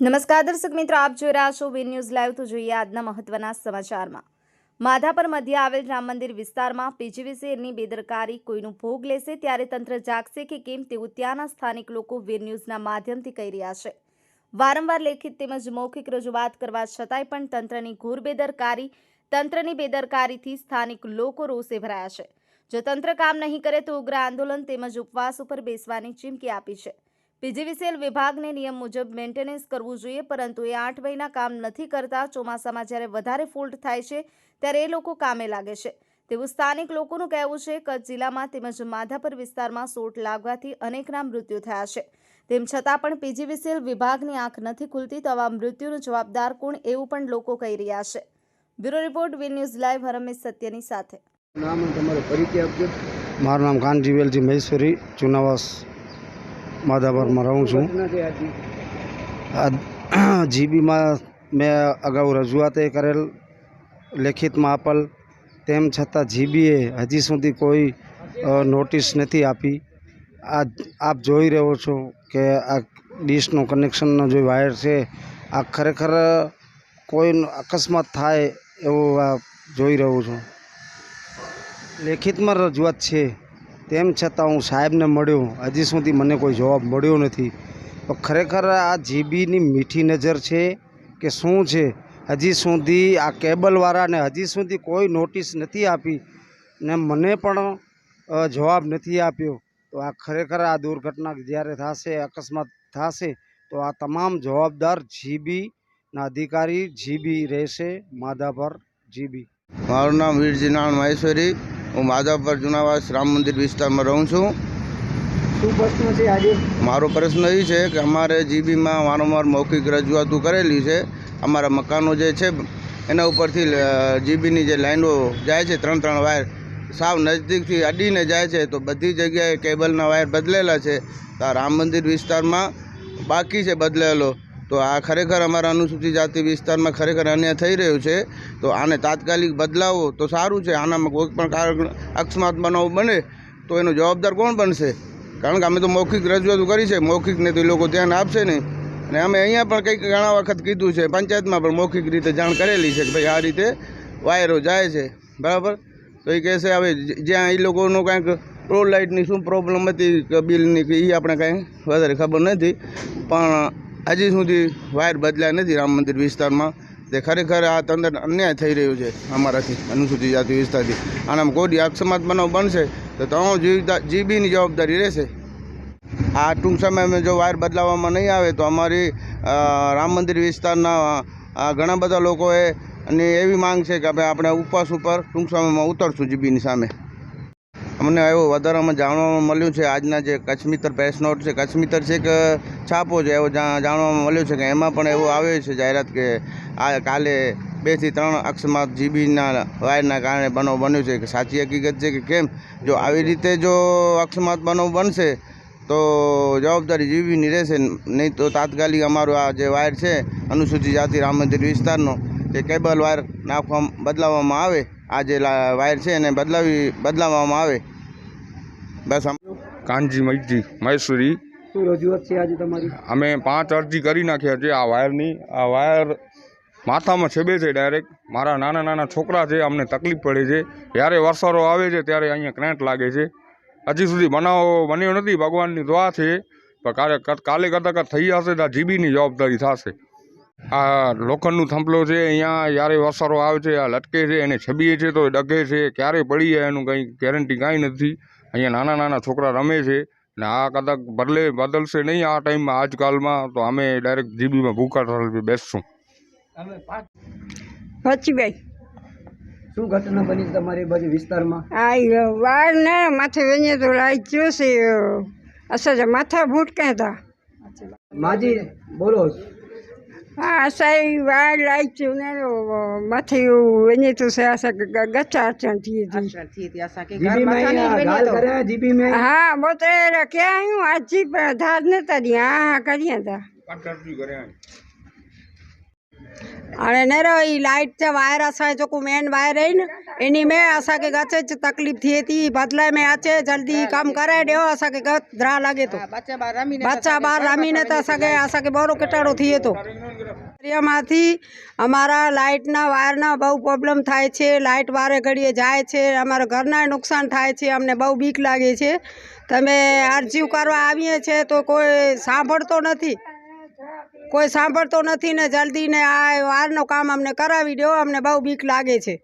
નમસ્કાર દર્શક મિત્રો, આપ જોઈ રહ્યા છો વી ન્યૂઝ લાઈવ. તો જોઈએ આજના મહત્વના સમાચારમાં. માધાપર મધ્ય આવેલ રામ મંદિર વિસ્તારમાં પીજીવીસીની બેદરકારી કોઈનું ભોગ લેશે ત્યારે તંત્ર જાગશે કે કેમ તેવું ત્યાંના સ્થાનિક લોકો વીર ન્યૂઝના માધ્યમથી કહી રહ્યા છે. વારંવાર લેખિત તેમજ મૌખિક રજૂઆત કરવા છતાંય પણ તંત્રની ઘોર બેદરકારી, તંત્રની બેદરકારીથી સ્થાનિક લોકો રોષે ભરાયા છે. જો તંત્ર કામ નહીં કરે તો ઉગ્ર આંદોલન તેમજ ઉપવાસ ઉપર બેસવાની ચીમકી આપી છે. પીજીવીસીએલ વિભાગને નિયમ મુજબ મેન્ટેનન્સ કરવું જોઈએ, પરંતુ એ આઠ મહિના કામ નથી કરતા. ચોમાસામાં જ્યારે વધારે ફોલ્ટ થાય છે, ત્યારે એ લોકો કામે લાગે છે. તેવું સ્થાનિક લોકોનું કહેવું છે કચ્છ જિલ્લામાં તેમજ માધાપર વિસ્તારમાં સોટ લાગવાથી અનેકના મૃત્યુ થયા છે. તેમ છતાં પણ પીજીવીસીએલ વિભાગની આંખ નથી ખુલતી તો આવા મૃત્યુનો જવાબદાર કોણ એવું પણ લોકો કહી રહ્યા છે. Bureau report V News live Harmesh સત્યની સાથે. નામ તમારો પરિચય આપજો. મારું નામ કાનજીવેલજી મહેશ્વરી જુનાવાસ માધાપરમાં રહું છું. જીબીમાં મેં અગાઉ રજૂઆતે કરેલ લેખિતમાં આપેલ તેમ છતાં જીબીએ હજી સુધી કોઈ નોટિસ નથી આપી. આ આપ જોઈ રહ્યો છો કે આ ડીશનું કનેક્શનનો જે વાયર છે, આ ખરેખર કોઈ અકસ્માત થાય એવું જોઈ રહ્યો છું. લેખિતમાં રજૂઆત છે. તેમ છતાં હું સાહેબને મળ્યો. હજી સુધી મને કોઈ જવાબ મળ્યો નથી. તો ખરેખર આ જીબીની મીઠી નજર છે કે શું છે? હજી સુધી આ કેબલવાળાને હજી સુધી કોઈ નોટિસ નથી આપી ને મને પણ જવાબ નથી આપ્યો. તો આ ખરેખર આ દુર્ઘટના જ્યારે થશે, અકસ્માત થશે, તો આ તમામ જવાબદાર જીબીના અધિકારી જીબી રહેશે. માધાપર જીબી. મારું નામ વીરજી નારાયણ મહેશ્વરી. હું માધાપર જુનાવાસ રામ મંદિર વિસ્તારમાં રહું છું. શું પ્રશ્ન છે આજે? મારો પ્રશ્ન એ છે કે અમારે જીબીમાં વારંવાર મૌખિક રજૂઆતો કરેલી છે. અમારા મકાનો જે છે એના ઉપરથી જીબીની જે લાઈનો જાય છે ત્રણ ત્રણ વાયર સાવ નજદીકથી અડીને જાય છે તો બધી જગ્યાએ કેબલના વાયર બદલેલા છે. તો આ રામ મંદિર વિસ્તારમાં બાકી છે બદલેલો. તો આ ખરેખર અમારા અનુસૂચિત જાતિ વિસ્તારમાં ખરેખર અન્યાય થઈ રહ્યું છે. તો આને તાત્કાલિક બદલાવો તો સારું છે. આનામાં કોઈ પણ કારણ અકસ્માત બનાવ બને તો એનો જવાબદાર કોણ બનશે? કારણ કે અમે તો મૌખિક રજૂઆતો કરી છે. મૌખિકને તો એ લોકો ધ્યાન આપશે નહીં. અને અમે અહીંયા પણ કંઈક ઘણા વખત કીધું છે. પંચાયતમાં પણ મૌખિક રીતે જાણ કરેલી છે કે ભાઈ આ રીતે વાયરો જાય છે. બરાબર? તો એ કહેશે હવે જ્યાં એ લોકોનું કાંઈક રોડ લાઇટની શું પ્રોબ્લેમ હતી કે બિલની કે એ આપણે કાંઈ વધારે ખબર નથી. પણ હજી સુધી વાયર બદલ્યા નથી રામ મંદિર વિસ્તારમાં. તે ખરેખર આ તંત્ર અન્યાય થઈ રહ્યું છે અમારાથી અનુસૂચિત જાતિ વિસ્તારથી. આનામાં કોઈ અકસ્માત બનાવ બનશે તો તમામ જીવતા જીબીની જવાબદારી રહેશે. આ ટૂંક સમયમાં જો વાયર બદલાવવામાં નહીં આવે તો અમારી રામ મંદિર વિસ્તારના ઘણા બધા લોકોએ અને એવી માંગ છે કે ભાઈ આપણે ઉપવાસ ઉપર ટૂંક સમયમાં ઉતરશું જીબીની સામે. અમને એવું વધારામાં જાણવામાં મળ્યું છે આજના જે કચ્છ મિત્ર પ્રેસ નોટ છે કચ્છ મિત્ર છે કે છાપો છે એવો જાણવામાં મળ્યું છે કે એમાં પણ એવું આવે છે જાહેરાત કે આ કાલે બેથી ત્રણ અકસ્માત જીબીના વાયરના કારણે બનાવ બન્યો છે. કે સાચી હકીકત છે કે કેમ? જો આવી રીતે જો અકસ્માત બનાવ બનશે તો જવાબદારી જીબીની રહેશે. નહીં તો તાત્કાલિક અમારો આ જે વાયર છે, અનુસૂચિત જાતિ રામ મંદિર વિસ્તારનો જે કેબલ વાયર નાખવા, બદલાવવામાં આવે, આ જે વાયર છે એને બદલાવી, બદલાવવામાં આવે બસ કાનજી મૈજી મહેશ્વરી શું રજૂઆત છે આજે તમારી? અમે પાંચ અરજી કરી નાખ્યા છે આ વાયરની. આ વાયર માથામાં છેબે છે ડાયરેક્ટ. મારા નાના નાના છોકરા છે અમને તકલીફ પડે છે. જ્યારે વરસાદો આવે છે ત્યારે અહીંયા ક્રેન્ટ લાગે છે. હજી સુધી બનાવો બન્યો નથી ભગવાનની દુઆ છે. પણ કાલે કાલે કરતાં થઈ જશે તો આ જીબીની જવાબદારી થશે. આ લોખંડનું થાંભલો છે અહીંયા જ્યારે વરસાદો આવે છે આ લટકે છે એને છબીએ છે તો ડગે છે. ક્યારે પડી જાય એનું કંઈ ગેરંટી કાંઈ નથી. અહીંયા નાના નાના છોકરા રમે છે ને આ કદાચ બદલે બદલશે નહીં આ ટાઈમમાં આજકાલમાં તો અમે ડાયરેક્ટ જીબીમાં ભૂખા ઠાર બેસશું. પચીભાઈ શું ઘટના બની છે તમારી બાજુ વિસ્તારમાં? આ વાર ને માથે વેñે તો લાઈટ જોશે અસર માથા ભૂટકા હતા માજી બોલો. Asai wildlife जो ना मथे वञे थो से असां गच अचण थिए थी असांखे हा वो त रखिया आहियूं अची धार न तॾहिं हा हा करियूं था हाणे न रही लाइट जा वायर असांजे जेको मेन वायर आहिनि इन में असांखे गच च तकलीफ़ थिए थी बदिले में अचे जल्दी कमु कराए ॾियो असांखे गदरा लॻे थो बच्चा ॿार रमी न था सघे असांखे बड़ो किटाड़ो थिए થતો એમાંથી અમારા લાઇટના વાયરના બહુ પ્રોબ્લેમ થાય છે લાઇટ વારે ઘડીએ જાય છે અમારા ઘરના નુકસાન થાય છે અમને બહુ બીક લાગે છે તમે અરજી કરવા આવીએ છીએ તો કોઈ સાંભળતો નથી કોઈ સાંભળતો નથી ને જલ્દી ને આ વારનો કામ અમને કરાવી દો અમને બહુ બીક લાગે છે.